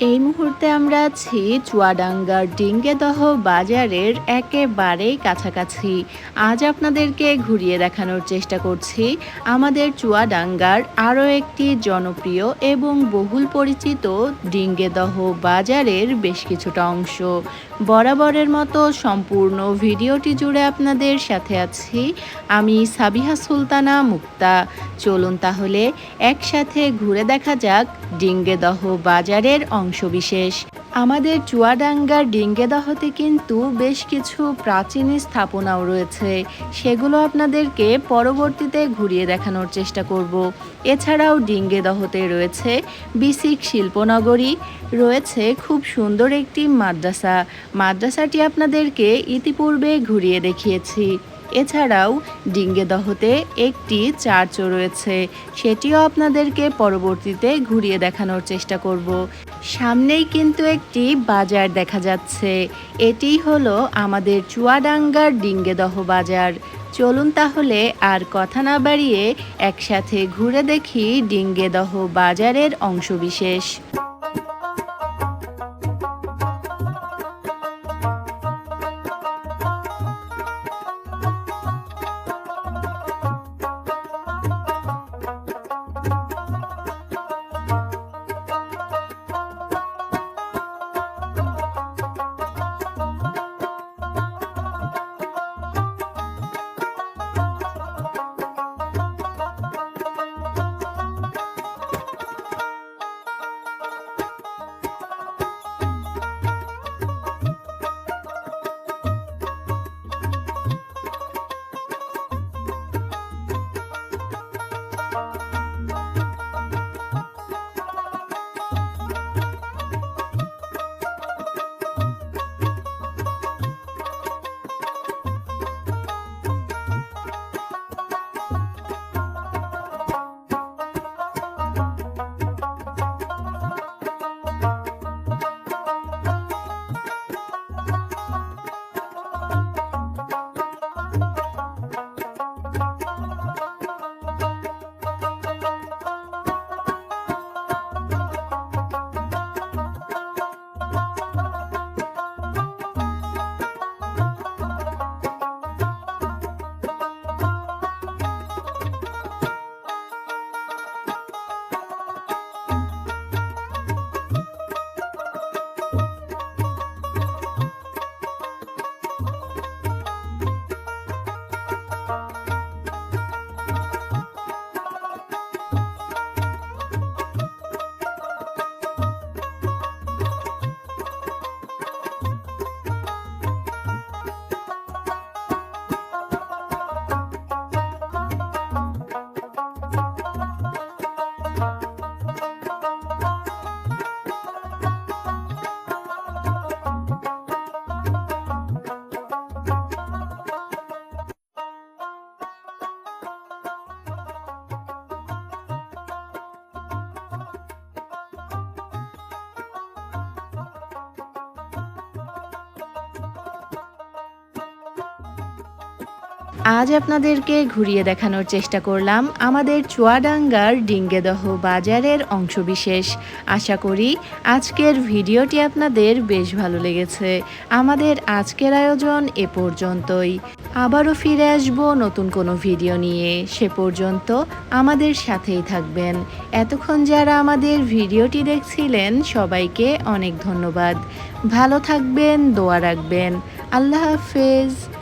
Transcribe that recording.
এই মুহূর্তে আমরা আছি চুয়াডাঙ্গার ডিঙ্গেদহ বাজারের একেবারেই কাছাকাছি। আজ আপনাদেরকে ঘুরিয়ে দেখানোর চেষ্টা করছি আমাদের চুয়াডাঙ্গার আরও একটি জনপ্রিয় এবং বহুল পরিচিত ডিঙ্গেদহ বাজারের বেশ কিছুটা অংশ। বরাবরের মতো সম্পূর্ণ ভিডিওটি জুড়ে আপনাদের সাথে আছি আমি সাবিহা সুলতানা মুক্তা। চলুন তাহলে একসাথে ঘুরে দেখা যাক ডিঙ্গেদহ বাজারের অংশবিশেষ। আমাদের চুয়াডাঙ্গার ডিঙ্গেদহতে কিন্তু বেশ কিছু প্রাচীন স্থাপনাও রয়েছে। সেগুলো আপনাদেরকে পরবর্তীতে ঘুরিয়ে দেখানোর চেষ্টা করব। এছাড়াও ডিঙ্গেদহতে রয়েছে বিসিক শিল্পনগরী, রয়েছে খুব সুন্দর একটি মাদ্রাসা। মাদ্রাসাটি আপনাদেরকে ইতিপূর্বে ঘুরিয়ে দেখিয়েছি। এছাড়াও ডিঙ্গেদহতে একটি চার্চও রয়েছে। সেটিও আপনাদেরকে পরবর্তীতে ঘুরিয়ে দেখানোর চেষ্টা করব। সামনেই কিন্তু একটি বাজার দেখা যাচ্ছে। এটি হলো আমাদের চুয়াডাঙ্গার ডিঙ্গেদহ বাজার। চলুন তাহলে আর কথা না বাড়িয়ে একসাথে ঘুরে দেখি ডিঙ্গেদহ বাজারের অংশবিশেষ। আজ আপনাদেরকে ঘুরিয়ে দেখানোর চেষ্টা করলাম আমাদের চুয়াডাঙ্গার ডিঙ্গেদহ বাজারের অংশবিশেষ। আশা করি আজকের ভিডিওটি আপনাদের বেশ ভালো লেগেছে। আমাদের আজকের আয়োজন এ পর্যন্তই। আবারও ফিরে আসব নতুন কোনো ভিডিও নিয়ে। সে পর্যন্ত আমাদের সাথেই থাকবেন। এতক্ষণ যারা আমাদের ভিডিওটি দেখছিলেন, সবাইকে অনেক ধন্যবাদ। ভালো থাকবেন, দোয়া রাখবেন। আল্লাহ হাফেজ।